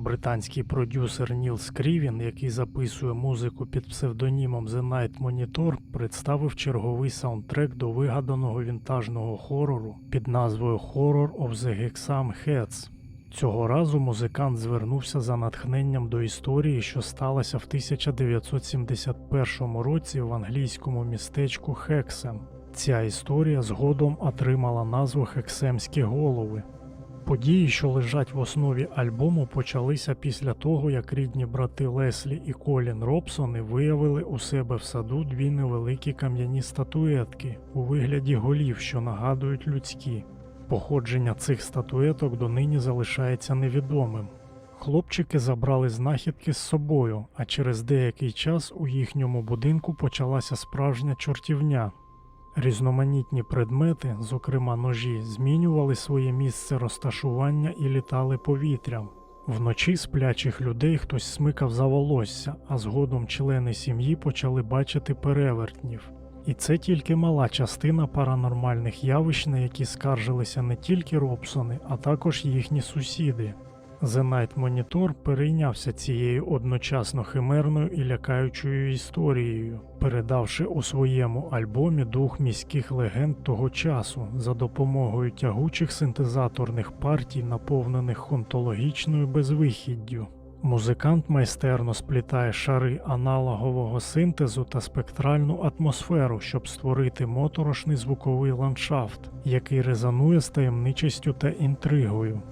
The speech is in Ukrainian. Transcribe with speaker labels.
Speaker 1: Британський продюсер Ніл Скрівін, який записує музику під псевдонімом The Night Monitor, представив черговий саундтрек до вигаданого вінтажного хорору під назвою Horror of the Hexam Heads. Цього разу музикант звернувся за натхненням до історії, що сталася в 1971 році в англійському містечку Хексем. Ця історія згодом отримала назву Хексемські голови. Події, що лежать в основі альбому, почалися після того, як рідні брати Леслі і Колін Робсони виявили у себе в саду дві невеликі кам'яні статуетки у вигляді голів, що нагадують людські. Походження цих статуеток донині залишається невідомим. Хлопчики забрали знахідки з собою, а через деякий час у їхньому будинку почалася справжня чортівня. Різноманітні предмети, зокрема ножі, змінювали своє місце розташування і літали повітрям. Вночі сплячих людей хтось смикав за волосся, а згодом члени сім'ї почали бачити перевертнів. І це тільки мала частина паранормальних явищ, на які скаржилися не тільки Робсони, а також їхні сусіди. The Night Monitor перейнявся цією одночасно химерною і лякаючою історією, передавши у своєму альбомі дух міських легенд того часу за допомогою тягучих синтезаторних партій, наповнених хонтологічною безвихіддю. Музикант майстерно сплітає шари аналогового синтезу та спектральну атмосферу, щоб створити моторошний звуковий ландшафт, який резонує з таємничістю та інтригою.